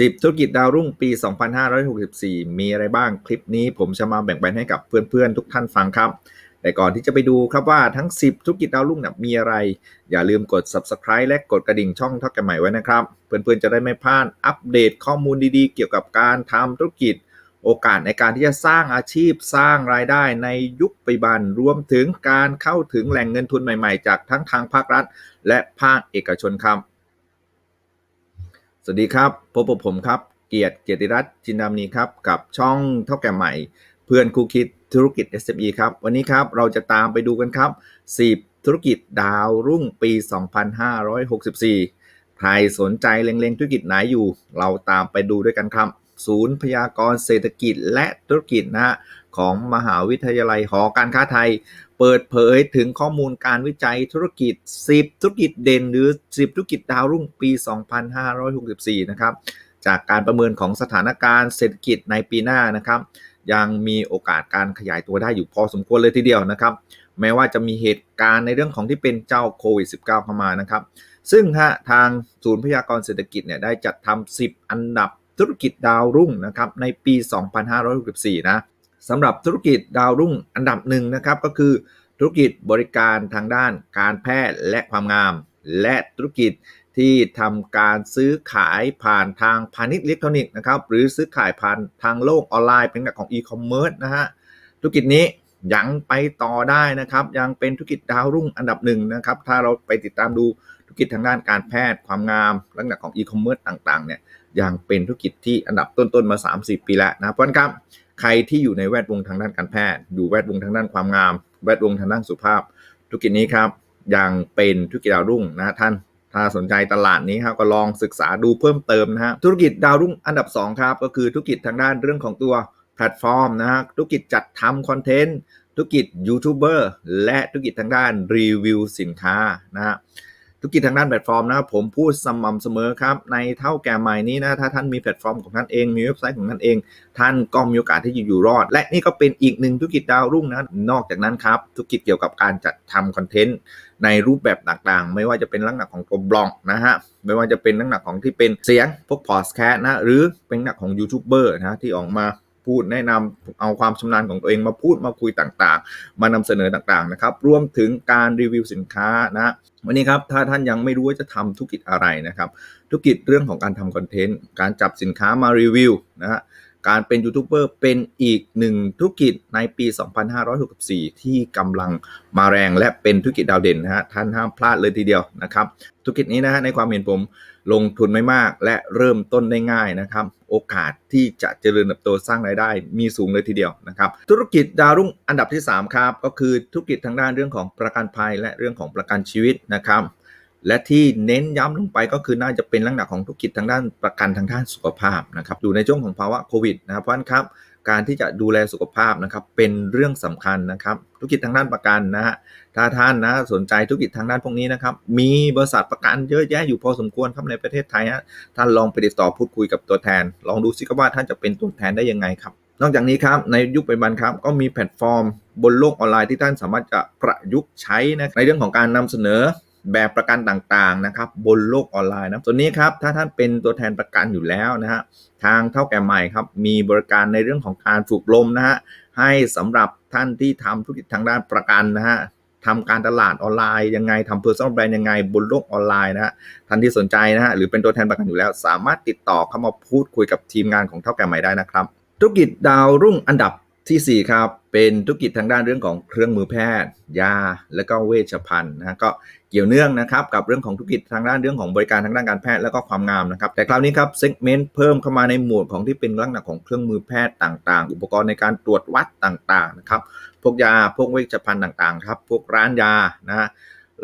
10 ธุรกิจดาวรุ่งปี 2564 มีอะไรบ้างคลิปนี้ผมจะมาแบ่งปันให้กับเพื่อนๆ ทุกท่านฟังครับ แต่ก่อนที่จะไปดูครับว่าทั้ง 10 ธุรกิจดาวรุ่งนี่ยมีอะไร อย่าลืมกด subscribe และกดกระดิ่งช่องท่ากันใหม่ไว้นะครับ เพื่อนๆ จะได้ไม่พลาดอัปเดตข้อมูลดีๆ เกี่ยวกับการทำธุรกิจ โอกาสในการที่จะสร้างอาชีพสร้างรายได้ในยุคปัจจุบันรวมถึงการเข้าถึงแหล่งเงินทุนใหม่ๆ จากทั้งทางภาครัฐ และภาคเอกชนครับ สวัสดีครับพบกับผมครับ เกียรติเกียรติรัตน์จินดามนีครับ กับช่องเท่าแก่ใหม่ เพื่อนคู่คิดธุรกิจ SME ครับ วันนี้ครับเราจะตามไปดูกันครับ 10 ธุรกิจดาวรุ่งปี 2564 ใครสนใจเล็งๆ ธุรกิจไหนอยู่ เราตามไปดูด้วยกันครับ ศูนย์พยากรณ์เศรษฐกิจและธุรกิจนะฮะ ของมหาวิทยาลัยหอการค้าไทย เปิดเผยถึงข้อมูลการวิจัยธุรกิจ 10 ธุรกิจเด่นหรือ 10 ธุรกิจดาวรุ่งปี 2564 นะครับ จากการประเมินของสถานการณ์เศรษฐกิจในปีหน้านะครับ ยังมีโอกาสการขยายตัวได้อยู่พอสมควรเลยทีเดียวนะครับ แม้ว่าจะมีเหตุการณ์ในเรื่องของที่เป็นเจ้าโควิด -19 เข้ามานะครับ ซึ่งฮะทางศูนย์พยากรณ์เศรษฐกิจเนี่ยได้จัดทำ10 อันดับธุรกิจดาวรุ่งนะครับในปี 2564 นะ สำหรับธุรกิจดาวรุ่งอันดับหนึ่งนะครับก็คือธุรกิจบริการทางด้านการแพทย์และความงาม และธุรกิจที่ทำการซื้อขายผ่านทางพาณิชย์อิเล็กทรอนิกส์นะครับหรือซื้อขายผ่านทางโลกออนไลน์เป็นแบบของอีคอมเมิร์ซนะฮะธุรกิจนี้ยังไปต่อได้นะครับ ยังเป็นธุรกิจดาวรุ่งอันดับหนึ่งนะครับ ถ้าเราไปติดตามดูธุรกิจทางด้านการแพทย์ความงามลักษณะของอีคอมเมิร์ซต่างๆเนี่ยยังเป็นธุรกิจที่อันดับต้นๆมา 30 ปีแล้วนะเพราะนั้นครับ ใครที่อยู่ในแวดวงทางด้านการแพทย์ อยู่แวดวงทางด้านความงาม แวดวงทางด้านสุขภาพ ธุรกิจนี้ครับยังเป็นธุรกิจดาวรุ่งนะท่าน ถ้าสนใจตลาดนี้ครับก็ลองศึกษาดูเพิ่มเติมนะฮะ ธุรกิจดาวรุ่งอันดับ2ครับก็คือธุรกิจทางด้านเรื่องของตัวแพลตฟอร์มนะฮะ ธุรกิจจัดทำคอนเทนต์ ธุรกิจยูทูบเบอร์ และธุรกิจทางด้านรีวิวสินค้านะฮะ ธุรกิจทางด้านแพลตฟอร์มนะผมพูดสม่ำเสมอครับ ในเท่าแก่ใหม่นี้นะถ้าท่านมีแพลตฟอร์มของท่านเอง มีเว็บไซต์ของท่านเอง ท่านก็มีโอกาสที่จะอยู่รอด และนี่ก็เป็นอีกหนึ่งธุรกิจดาวรุ่งนะนอกจากนั้นครับธุรกิจเกี่ยวกับการจัดทำคอนเทนต์ในรูปแบบต่างๆ ไม่ว่าจะเป็นลักษณะของตัวบล็อกนะฮะไม่ว่าจะเป็นลักษณะของที่เป็นเสียงพวกพอดแคสต์นะหรือเป็นลักษณะของยูทูบเบอร์นะที่ออกมา พูดแนะนำเอาความชำนาญของตัวเองมาพูดมาคุยต่างๆ มานำเสนอต่างๆนะครับรวมถึงการรีวิวสินค้านะวันนี้ครับถ้าท่านยังไม่รู้ว่าจะทำธุรกิจอะไรนะครับธุรกิจเรื่องของการทำคอนเทนต์การจับสินค้ามารีวิวนะฮะ การเป็นยูทูบเบอร์เป็นอีกหนึ่งธุรกิจในปี 2564 ที่กำลังมาแรงและเป็นธุรกิจดาวเด่นนะฮะท่านห้ามพลาดเลยทีเดียวนะครับ ธุรกิจนี้นะฮะในความเห็นผมลงทุนไม่มากและเริ่มต้นได้ง่ายนะครับ โอกาสที่จะเจริญเติบโตสร้างรายได้มีสูงเลยทีเดียวนะครับ ธุรกิจดาวรุ่งอันดับที่ 3 ครับ ก็คือธุรกิจทางด้านเรื่องของประกันภัยและเรื่องของประกันชีวิตนะครับ และที่เน้นย้ำลงไปก็คือน่าจะเป็นลักษณะของธุรกิจทางด้านประกันทางด้านสุขภาพนะครับอยู่ในช่วงของภาวะโควิดนะครับเพราะนั้นครับการที่จะดูแลสุขภาพนะครับเป็นเรื่องสำคัญนะครับธุรกิจทางด้านประกันนะฮะถ้าท่านนะสนใจธุรกิจทางด้านพวกนี้นะครับมีบริษัทประกันเยอะแยะอยู่พอสมควรครับในประเทศไทยฮะท่านลองไปติดต่อพูดคุยกับตัวแทน ลองดูซิครับว่าท่านจะเป็นตัวแทนได้ยังไงครับนอกจากนี้ครับในยุคปัจจุบันครับก็มีแพลตฟอร์ม บนโลกออนไลน์ที่ท่านสามารถจะประยุกต์ใช้นะในเรื่องของการนำเสนอ แบบประกันต่างๆนะครับบนโลกออนไลน์นะส่วนนี้ครับถ้าท่านเป็นตัวแทนประกันอยู่แล้วนะฮะทางเท่าแก่ใหม่ครับมีบริการในเรื่องของการฝึกลมนะฮะให้สำหรับท่านที่ทำธุรกิจทางด้านประกันนะฮะทำการตลาดออนไลน์ยังไงทำเพอร์ซันแบรนด์ยังไงบนโลกออนไลน์นะฮะท่านที่สนใจนะฮะหรือเป็นตัวแทนประกันอยู่แล้ว สามารถติดต่อเข้ามาพูดคุยกับทีมงานของเท่าแก่ใหม่ได้นะครับ ธุรกิจดาวรุ่งอันดับที่4ครับเป็นธุรกิจทางด้านเรื่องของเครื่องมือแพทย์ ยา และก็เวชภัณฑ์นะฮะก็ เกี่ยวเนื่องนะครับกับเรื่องของธุรกิจทางด้านเรื่องของบริการทางด้านการแพทย์และก็ความงามนะครับแต่คราวนี้ครับเซกเมนต์เพิ่มเข้ามาในหมวดของที่เป็นลักษณะของเครื่องมือแพทย์ต่างๆ อุปกรณ์ในการตรวจวัดต่างๆนะครับพวกยาพวกเวชภัณฑ์ต่างๆครับพวกร้านยานะ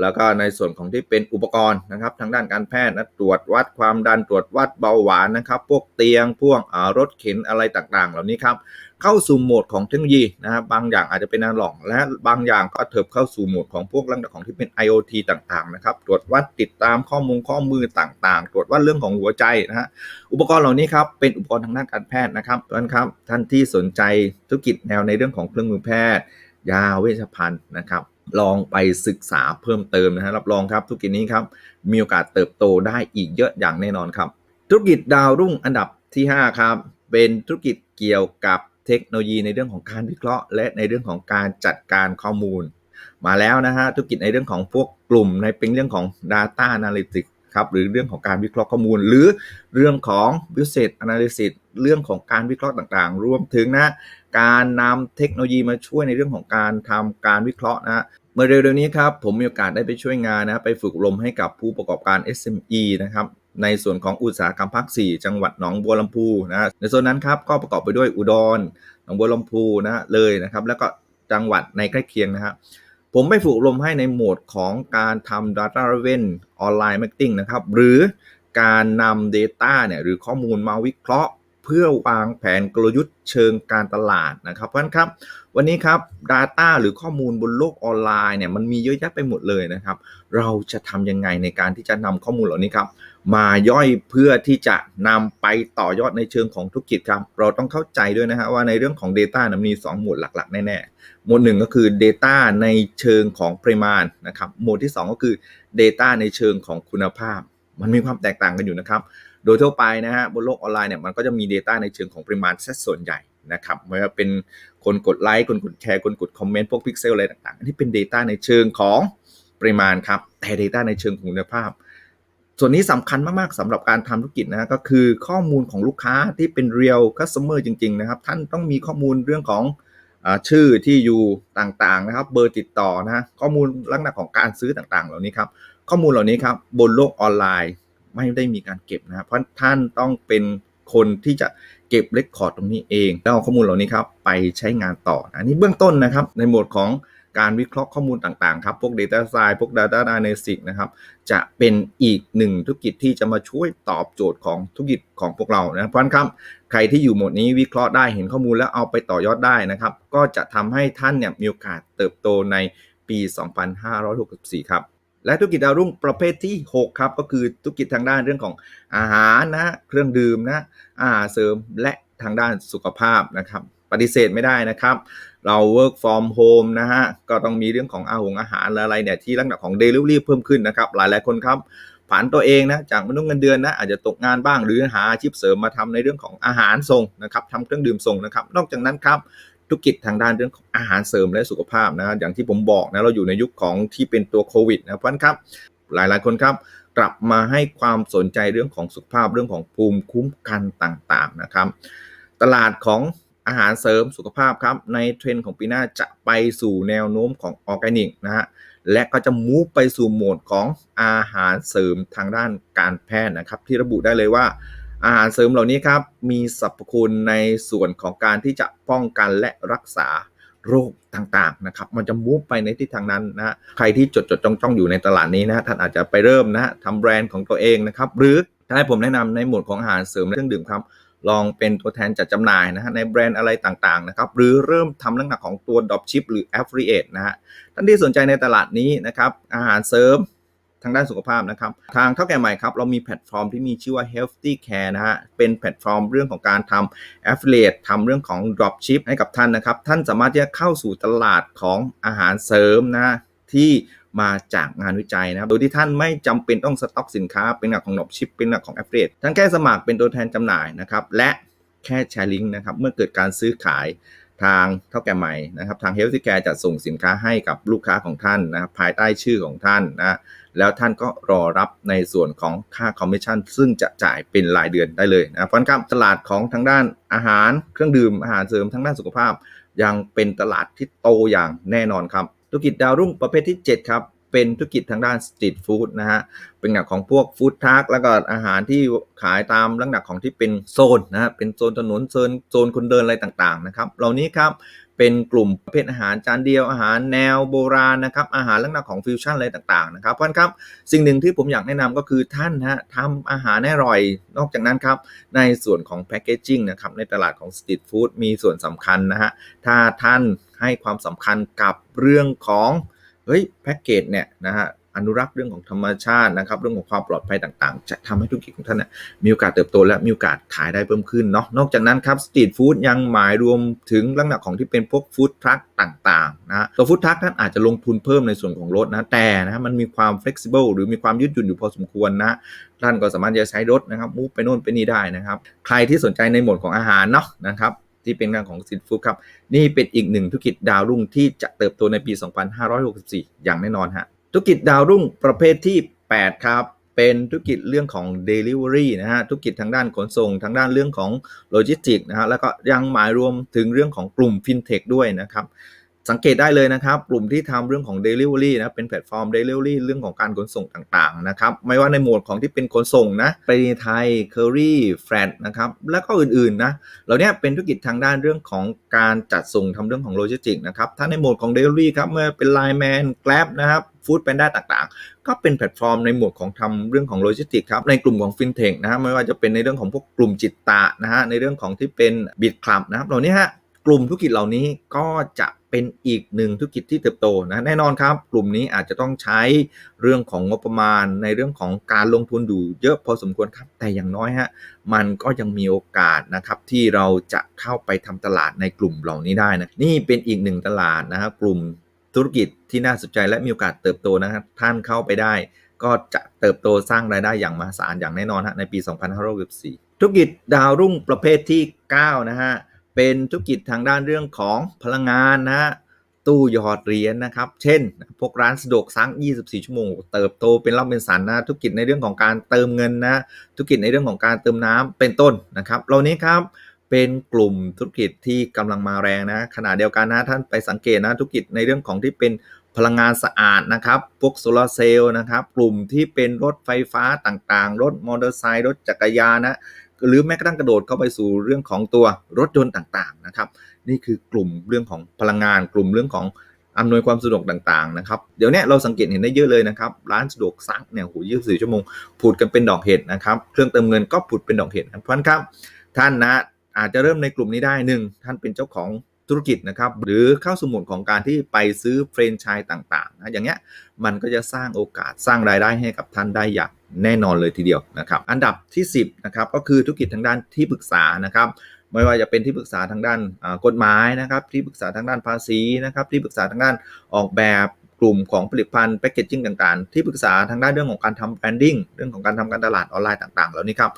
แล้วก็ในส่วนของที่เป็นอุปกรณ์นะครับ ทางด้านการแพทย์นะตรวจวัดความดันตรวจวัดเบาหวานนะครับ พวกเตียงพวกรถเข็นอะไรต่างๆ เหล่านี้ครับเข้าสู่โหมดของเทคโนโลยีนะครับบางอย่างอาจจะเป็นอนาล็อก และบางอย่างก็เถิบเข้าสู่โหมดของพวกเรื่องของที่เป็น IoT ต่างๆนะครับ ตรวจวัดติดตามข้อมูลข้อมือต่างๆ ตรวจวัดเรื่องของหัวใจนะฮะอุปกรณ์เหล่านี้ครับเป็นอุปกรณ์ทางด้านการแพทย์นะครับเพราะฉะนั้นครับท่านที่สนใจธุรกิจแนวในเรื่องของเครื่องมือแพทย์ ยาเวชภัณฑ์นะครับ ลองไปศึกษาเพิ่มเติมนะฮะรับรองครับธุรกิจนี้ครับมีโอกาสเติบโตได้อีกเยอะอย่างแน่นอนครับ ธุรกิจดาวรุ่งอันดับที่ 5 ครับ เป็นธุรกิจเกี่ยวกับเทคโนโลยีในเรื่องของการวิเคราะห์ และในเรื่องของการจัดการข้อมูล มาแล้วนะฮะธุรกิจในเรื่องของพวกกลุ่มในเป็นเรื่องของ Data Analytics ครับหรือเรื่องของการวิเคราะห์ข้อมูล หรือเรื่องของ Business Analysis เรื่องของการวิเคราะห์ต่างๆ รวมถึงนะ การนำเทคโนโลยีมาช่วยในเรื่องของการทำการวิเคราะห์นะเมื่อเร็วๆนี้ครับผมมีโอกาสได้ไปช่วยงานนะไปฝึกอบรมให้กับผู้ประกอบการ SME นะครับในส่วนของอุตสาหกรรมภาค 4 จังหวัดหนองบัวลำพูนะในส่วนนั้นครับก็ประกอบไปด้วยอุดรหนองบัวลำพูนะเลยนะครับ แล้วก็จังหวัดในใกล้เคียงนะครับผมไปฝึกอบรมให้ในโหมดของการทำ Data Driven Online Marketing นะครับ หรือการนำ Data เนี่ยหรือข้อมูลมาวิเคราะห์ เพื่อวางแผนกลยุทธ์เชิงการตลาดนะครับเพราะนั้นครับวันนี้ครับ Data หรือข้อมูลบนโลกออนไลน์เนี่ยมันมีเยอะแยะไปหมดเลยนะครับ เราจะทำยังไงในการที่จะนำข้อมูลเหล่านี้ครับมาย่อยเพื่อที่จะนำไปต่อยอดในเชิงของธุรกิจครับ เราต้องเข้าใจด้วยนะฮะว่าในเรื่องของ Data นะมี 2 หมวดหลักๆ แน่ๆ หมวดหนึ่งก็คือ Data ในเชิงของปริมาณนะครับ หมวดที่ 2 ก็คือ Data ในเชิงของคุณภาพ มันมีความแตกต่างกันอยู่นะครับ โดยทั่วไปนะฮะบนโลกออนไลน์เนี่ยมันก็จะมี Data ในเชิงของปริมาณซะส่วนใหญ่นะครับไม่ว่าเป็นคนกดไลค์คนกดแชร์คนกดคอมเมนต์พวกพิกเซลอะไรต่างๆอันนี้เป็น Data ในเชิงของปริมาณครับ แต่ Data ในเชิงของคุณภาพ ส่วนนี้สำคัญมากๆสำหรับการทำธุรกิจนะก็คือข้อมูลของลูกค้าที่เป็น real customer จริงๆนะครับท่านต้องมีข้อมูลเรื่องของอชื่อที่อยู่ต่างๆนะครับ เบอร์ติดต่อนะข้อมูลลักษณะของการซื้อต่างๆ เหล่านี้ครับข้อมูลเหล่านี้ครับบนโลกออนไลน์ ไม่ได้มีการเก็บนะครับเพราะท่านต้องเป็นคนที่จะเก็บเรคคอร์ดตรงนี้เอง แล้วเอาข้อมูลเหล่านี้ครับไปใช้งานต่ออันนี้เบื้องต้นนะครับในโหมดของการวิเคราะห์ข้อมูลต่างๆครับ พวก Data Science พวก Data Analytics นะครับ จะเป็นอีกหนึ่งธุรกิจที่จะมาช่วยตอบโจทย์ของธุรกิจของพวกเรานะเพราะนั้นครับ ใครที่อยู่โหมดนี้วิเคราะห์ได้เห็นข้อมูลแล้วเอาไปต่อยอดได้นะครับ ก็จะทำให้ท่านเนี่ยมีโอกาสเติบโตในปี 2564 ครับ และธุรกิจดาวรุ่งประเภทที่ 6 ครับ ก็คือธุรกิจทางด้านเรื่องของอาหารนะเครื่องดื่มนะอาหารเสริมและทางด้านสุขภาพนะครับ ปฏิเสธไม่ได้นะครับ เรา work from home นะฮะ ก็ต้องมีเรื่องของอาหงอาหารอะไรเนี่ยที่ลักษณะของ delivery เพิ่มขึ้นนะครับ หลายหลายคนครับผ่านตัวเองนะจากมนุษย์เงินเดือนนะอาจจะตกงานบ้างหรือหาอาชีพเสริมมาทำในเรื่องของอาหารส่งนะครับทำเครื่องดื่มส่งนะครับ นอกจากนั้นครับ ธุรกิจทางด้านเรื่องของอาหารเสริมและสุขภาพนะอย่างที่ผมบอกนะเราอยู่ในยุคของที่เป็นตัวโควิดนะเพราะนั้นครับ หลายหลายคนครับกลับมาให้ความสนใจเรื่องของสุขภาพเรื่องของภูมิคุ้มกันต่างๆนะครับ ตลาดของอาหารเสริมสุขภาพครับในเทรนด์ของปีหน้าจะไปสู่แนวโน้มของออร์แกนิกนะฮะและก็จะมูฟไปสู่โหมดของอาหารเสริมทางด้านการแพทย์นะครับ ที่ระบุได้เลยว่า อาหารเสริมเหล่านี้ครับมีสรรพคุณในส่วนของการที่จะป้องกันและรักษาโรคต่างๆนะครับมันจะมูฟไปในทิศทางนั้นนะใครที่จดจดจ้องจ้องอยู่ในตลาดนี้นะท่านอาจจะไปเริ่มนะทำแบรนด์ของตัวเองนะครับหรือถ้าให้ผมแนะนำในหมวดของอาหารเสริมและเครื่องดื่มครับลองเป็นตัวแทนจัดจำหน่ายนะฮะในแบรนด์อะไรต่างๆนะครับหรือเริ่มทำลักษณะของตัว Dropship หรือ Affiliate นะฮะท่านที่สนใจในตลาดนี้นะครับอาหารเสริม ทางด้านสุขภาพนะครับ ทางเท่าแก่ใหม่ครับ เรามีแพลตฟอร์มที่มีชื่อว่า Healthy Care นะฮะ เป็นแพลตฟอร์มเรื่องของการทำ Affiliate ทำเรื่องของ Dropship ให้กับท่านนะครับ ท่านสามารถที่จะเข้าสู่ตลาดของอาหารเสริมนะที่มาจากงานวิจัยนะครับ โดยที่ท่านไม่จำเป็นต้องสต็อกสินค้า เป็นหลักของ Dropship เป็นหลักของ Affiliate ท่านแค่สมัครเป็นตัวแทนจำหน่ายนะครับ และแค่แชร์ลิงก์นะครับ เมื่อเกิดการซื้อขาย ทางเท่าแก่ใหม่นะครับทางเฮลท์แคร์จะส่งสินค้าให้กับลูกค้าของท่านนะครับภายใต้ชื่อของท่านนะแล้วท่านก็รอรับในส่วนของค่าคอมมิชชั่น ซึ่งจะจ่ายเป็นรายเดือนได้เลยนะเพราะฉะนั้นครับตลาดของทางด้านอาหารเครื่องดื่มอาหารเสริมทางด้านสุขภาพ ยังเป็นตลาดที่โตอย่างแน่นอนครับธุรกิจดาวรุ่งประเภทที่ 7 ครับ เป็นธุรกิจทางด้านสตรีทฟู้ดนะฮะเป็นแบบของพวกฟู้ดทักแล้วก็อาหารที่ขายตามลักษณะของที่เป็นโซนนะฮะเป็นโซนถนนโซนโซนคนเดินอะไรต่างๆนะครับเหล่านี้ครับเป็นกลุ่มประเภทอาหารจานเดียวอาหารแนวโบราณนะครับอาหารลักษณะของฟิวชั่นอะไรต่างๆนะครับเพราะฉะนั้นครับสิ่งหนึ่งที่ผมอยากแนะนำก็คือท่านฮะทำอาหารให้อร่อย นอกจากนั้นครับในส่วนของแพคเกจจิ้งนะครับในตลาดของสตรีทฟู้ดมีส่วนสำคัญนะฮะถ้าท่านให้ความสำคัญกับเรื่องของ เฮ้ยแพ็กเกจเนี่ยนะฮะอนุรักษ์เรื่องของธรรมชาตินะครับเรื่องของความปลอดภัยต่างๆ จะทำให้ธุรกิจของท่านนะมีโอกาสเติบโตและมีโอกาสขายได้เพิ่มขึ้นเนาะนอกจากนั้นครับสตรีทฟู้ดยังหมายรวมถึงลักษณะของที่เป็นพวกฟู้ดทรัคต่างๆนะตัวฟู้ดทรัคท่านอาจจะลงทุนเพิ่มในส่วนของรถนะแต่นะมันมีความ flexible หรือมีความยืดหยุ่นอยู่พอสมควรนะท่านก็สามารถจะใช้รถนะครับมูฟไปโน่นไปนี่ได้นะครับ ใครที่สนใจในหมวดของอาหารเนาะนะครับ ที่เป็นงานของสินฟูครับ นี่เป็นอีกหนึ่งธุรกิจดาวรุ่งที่จะเติบโตในปี 2564 อย่างแน่นอนฮะธุรกิจดาวรุ่งประเภทที่ 8 ครับ เป็นธุรกิจเรื่องของ Delivery นะฮะธุรกิจทางด้านขนส่ง ทางด้านเรื่องของโลจิสติกนะฮะแล้วก็ยังหมายรวมถึงเรื่องของกลุ่ม FinTech ด้วยนะครับ สังเกตได้เลยนะครับ กลุ่มที่ทำเรื่องของ Delivery นะเป็นแพลตฟอร์ม Delivery เรื่องของการขนส่งต่างๆนะครับไม่ว่าในหมวดของที่เป็นขนส่งนะไปรษณีย์ไทย c u r r y f r a t นะครับแล้วก็อื่นๆนะเหล่านี้เป็นธุรกิจทางด้านเรื่องของการจัดส่งทำเรื่องของโลจิสติกนะครับถ้าในหมวดของ Delivery ครับเมื่อเป็น Line Man Grab นะครับ Food Panda ต่างๆ ก็เป็นแพลตฟอร์มในหมวดของทำเรื่องของโลจิสติกครับในกลุ่มของ FinTech นะฮะไม่ว่าจะเป็นในเรื่องของพวกกลุ่มจิตตะนะฮะในเรื่องของที่เป็น Bit Club นะครับเหล่านี้ฮะกลุ่มธุรกิจเหล่านี้ก็จะ เป็นอีกหนึ่งธุรกิจที่เติบโตนะแน่นอนครับ กลุ่มนี้อาจจะต้องใช้เรื่องของงบประมาณ ในเรื่องของการลงทุนอยู่เยอะพอสมควรครับ แต่อย่างน้อยฮะมันก็ยังมีโอกาสนะครับที่เราจะเข้าไปทำตลาดในกลุ่มเหล่านี้ได้นะนี่เป็นอีกหนึ่งตลาดนะครับกลุ่มธุรกิจที่น่าสนใจและมีโอกาสเติบโตนะครับท่านเข้าไปได้ ก็จะเติบโตสร้างรายได้อย่างมหาศาลอย่างแน่นอนฮะในปี 2564ธุรกิจดาวรุ่งประเภทที่ 9 นะฮะ เป็นธุรกิจทางด้านเรื่องของพลังงานนะฮะตู้หยอดเหรียญนะครับ เช่น พวกร้านสะดวกซัก24 ชั่วโมง เติบโตเป็นร่ำเป็นสันนะธุรกิจในเรื่องของการเติมเงินนะธุรกิจในเรื่องของการเติมน้ำเป็นต้นนะครับเหล่านี้ครับเป็นกลุ่มธุรกิจที่กำลังมาแรงนะขณะเดียวกันนะท่านไปสังเกตนะธุรกิจในเรื่องของที่เป็นพลังงานสะอาดนะครับ พวกโซลาร์เซลล์นะครับ กลุ่มที่เป็นรถไฟฟ้าต่างๆ รถมอเตอร์ไซค์ รถจักรยานนะ หรือแม้กระทั่งกระโดดเข้าไปสู่เรื่องของตัวรถยนต์ต่างๆนะครับนี่คือกลุ่มเรื่องของพลังงาน กลุ่มเรื่องของอำนวยความสะดวกต่างๆนะครับเดี๋ยวนี้เราสังเกตเห็นได้เยอะเลยนะครับร้านสะดวกซักเนี่ยโห24ชั่วโมงผุดกันเป็นดอกเห็ดนะครับเครื่องเติมเงินก็ผุดเป็นดอกเห็ดเพราะนั้นครับท่านนะอาจจะเริ่มในกลุ่มนี้ได้หนึ่งท่านเป็นเจ้าของธุรกิจนะครับหรือเข้าสู่โหมดของการที่ไปซื้อเฟรนไชส์ต่างๆนะอย่างเงี้ยมันก็จะสร้างโอกาสสร้างรายได้ให้กับท่านได้อย่าง แน่นอนเลยทีเดียวนะครับ อันดับที่ 10นะครับก็คือธุรกิจทางด้านที่ปรึกษานะครับไม่ว่าจะเป็นที่ปรึกษาทางด้านกฎหมายนะครับ ที่ปรึกษาทางด้านภาษีนะครับ ที่ปรึกษาทางด้านออกแบบกลุ่มของผลิตภัณฑ์แพคเกจจิ้งต่างๆ ที่ปรึกษาทางด้านเรื่องของการทำแบรนดิ้งเรื่องของการทำการตลาดออนไลน์ต่างๆ เหล่านี้ครับ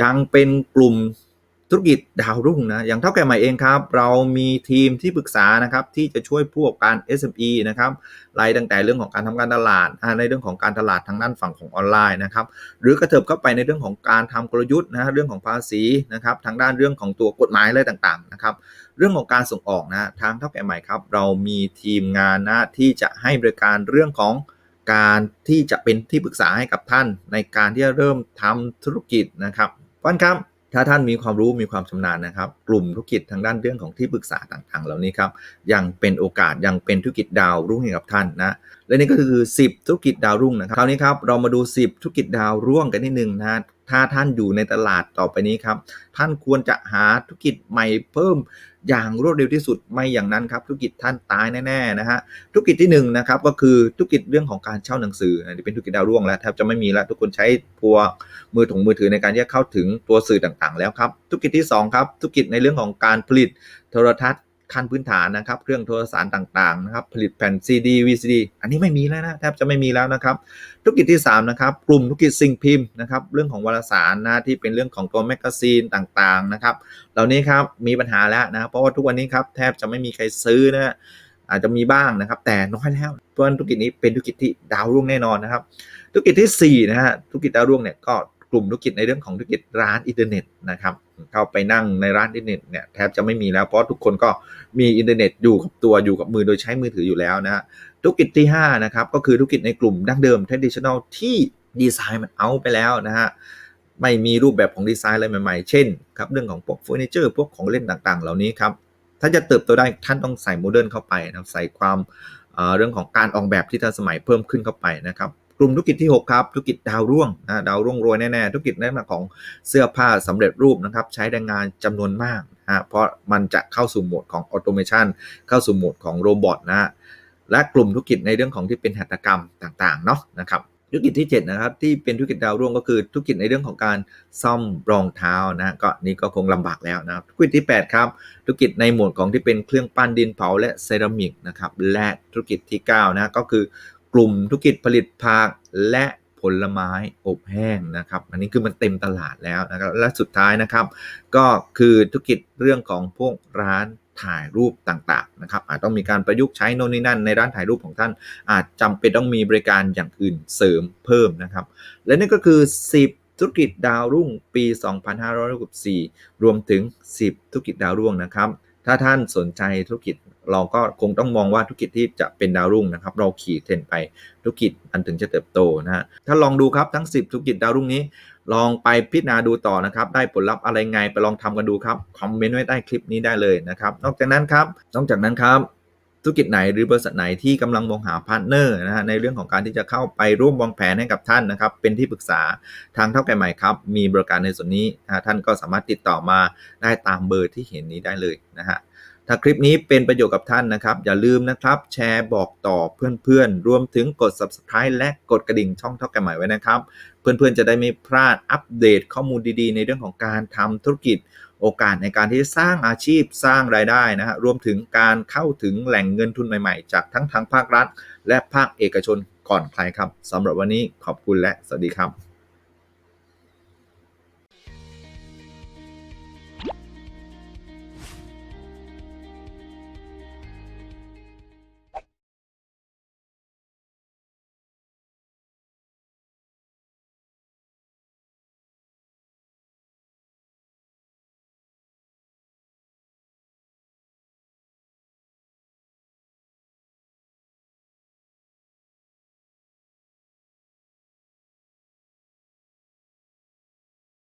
ยังเป็นกลุ่ม ธุรกิจดาวรุ่งนะอย่างเท่าแก่ใหม่เองครับ เรามีทีมที่ปรึกษานะครับที่จะช่วยผู้ประกอบการ SME นะครับไล่ตั้งแต่เรื่องของการทำการตลาดในเรื่องของการตลาดทางด้านฝั่งของออนไลน์นะครับหรือกระเถิบเข้าไปในเรื่องของการทำกลยุทธ์นะเรื่องของภาษีนะครับทางด้านเรื่องของตัวกฎหมายอะไรต่างๆนะครับเรื่องของการส่งออกนะทางเท่าแก่ใหม่ครับ เรามีทีมงานนะที่จะให้บริการเรื่องของการที่จะเป็นที่ปรึกษาให้กับท่านในการที่จะเริ่มทำธุรกิจนะครับวันครับ ถ้าท่านมีความรู้มีความชำนาญนะครับ กลุ่มธุรกิจทางด้านเรื่องของที่ปรึกษาต่างๆ เหล่านี้ครับยังเป็นโอกาสยังเป็นธุรกิจดาวรุ่งให้กับท่านนะและนี่ก็คือ 10 ธุรกิจดาวรุ่งนะครับคราวนี้ครับเรามาดู 10 ธุรกิจดาวร่วงกันนิดนึงนะ ถ้าท่านอยู่ในตลาดต่อไปนี้ครับ ท่านควรจะหาธุรกิจใหม่เพิ่มอย่างรวดเร็วที่สุดไม่อย่างนั้นครับธุรกิจท่านตายแน่ๆนะฮะธุรกิจที่1นนะครับก็คือธุรกิจเรื่องของการเช่าหนังสือนี่เป็นธุรกิจดาวร่วงแล้วแทบจะไม่มีแล้วทุกคนใช้พวกมือถงมือถือในการที่จะเข้าถึงตัวสื่อต่างๆ แล้วครับธุรกิจที่2ครับธุรกิจในเรื่องของการผลิตโทรทัศน์ ขั้นพื้นฐานนะครับ เครื่องโทรสารต่างๆนะครับ ผลิตแผ่น CD VCD อันนี้ไม่มีแล้วนะแทบจะไม่มีแล้วนะครับ ธุรกิจที่ 3 นะครับ กลุ่มธุรกิจสิ่งพิมพ์นะครับ เรื่องของวารสารนะที่เป็นเรื่องของตัวแมกกาซีนต่างๆนะครับ เหล่านี้ครับมีปัญหาแล้วนะเพราะว่าทุกวันนี้ครับแทบจะไม่มีใครซื้อนะอาจจะมีบ้างนะครับ แต่น้อยแล้วเพราะธุรกิจนี้เป็นธุรกิจที่ดาวรุ่งแน่นอนนะครับ ธุรกิจที่4นะฮะธุรกิจดาวรุ่งเนี่ยก็กลุ่มธุรกิจในเรื่องของธุรกิจร้านอินเทอร์เน็ตนะครับ เข้าไปนั่งในร้านอินเทอร์เน็ตเนี่ยแทบจะไม่มีแล้วเพราะทุกคนก็มีอินเทอร์เน็ตอยู่กับตัวอยู่กับมือโดยใช้มือถืออยู่แล้วนะฮะธุรกิจที่5นะครับก็คือธุรกิจในกลุ่มดั้งเดิม traditional ที่ดีไซน์มันเอาไปแล้วนะฮะไม่มีรูปแบบของดีไซน์อะไรใหม่ๆ เช่นครับเรื่องของพวกเฟอร์นิเจอร์พวกของเล่นต่างๆ เหล่านี้ครับถ้าจะเติบโตได้ท่านต้องใส่โมเดิร์นเข้าไปนะใส่ความเรื่องของการออกแบบที่ทันสมัยเพิ่มขึ้นเข้าไปนะครับ กลุ่มธุรกิจที่ 6 ครับ ธุรกิจดาวร่วงนะดาวร่วงรวยแน่ๆธุรกิจในลักษณะของเสื้อผ้าสำเร็จรูปนะครับใช้แรงงานจำนวนมากนะเพราะมันจะเข้าสู่โหมดของออโตเมชันเข้าสู่โหมดของโรบอทนะและกลุ่มธุรกิจในเรื่องของที่เป็นหัตถกรรมต่างๆเนาะนะครับธุรกิจที่ 7 นะครับ ที่เป็นธุรกิจดาวรุ่งก็คือธุรกิจในเรื่องของการซ่อมรองเท้านะก็นี่ก็คงลำบากแล้วนะธุรกิจที่ 8 ครับ ธุรกิจในหมวดของที่เป็นเครื่องปั้นดินเผาและเซรามิกนะครับและธุรกิจที่ 9 นะก็คือ กลุ่มธุรกิจผลิตผักและผลไม้อบแห้งนะครับ อันนี้คือมันเต็มตลาดแล้วนะครับและสุดท้ายนะครับ ก็คือธุรกิจเรื่องของพวกร้านถ่ายรูปต่างๆนะครับอาจต้องมีการประยุกต์ใช้โน่นนี่นั่นในร้านถ่ายรูปของท่าน อาจจำเป็นต้องมีบริการอย่างอื่นเสริมเพิ่มนะครับ และนี่ก็คือ 10ธุรกิจดาวรุ่งปี 2564 รวมถึง 10 ธุรกิจดาวรุ่งนะครับ ถ้าท่านสนใจธุรกิจเราก็คงต้องมองว่าธุรกิจที่จะเป็นดาวรุ่งนะครับ เราขี่เทรนไปธุรกิจอันถึงจะเติบโตนะฮะถ้าลองดูครับทั้ง 10 ธุรกิจดาวรุ่งนี้ ลองไปพิจารณาดูต่อนะครับ ได้ผลลัพธ์อะไรไงไปลองทำกันดูครับคอมเมนต์ไว้ใต้คลิปนี้ได้เลยนะครับ นอกจากนั้นครับนอกจากนั้นครับ ธุรกิจไหนหรือบริษัทไหนที่กำลังมองหาพาร์ทเนอร์นะฮะในเรื่องของการที่จะเข้าไปร่วมวางแผนให้กับท่านนะครับ เป็นที่ปรึกษาทางเท่าแก่ใหม่ครับ มีบริการในส่วนนี้นะท่านก็สามารถติดต่อมาได้ตามเบอร์ที่เห็นนี้ได้เลยนะฮะถ้าคลิปนี้เป็นประโยชน์กับท่านนะครับ อย่าลืมนะครับ แชร์บอกต่อเพื่อนๆ รวมถึงกด subscribe และกดกระดิ่งช่องเท่าแก่ใหม่ไว้นะครับ เพื่อนๆจะได้ไม่พลาดอัปเดตข้อมูลดีๆ ในเรื่องของการทำธุรกิจ โอกาสในการที่จะสร้างอาชีพสร้างรายได้นะฮะรวมถึงการเข้าถึงแหล่งเงินทุนใหม่ๆ จากทั้งทางภาครัฐ และภาคเอกชนก่อนใครครับสำหรับวันนี้ขอบคุณและสวัสดีครับ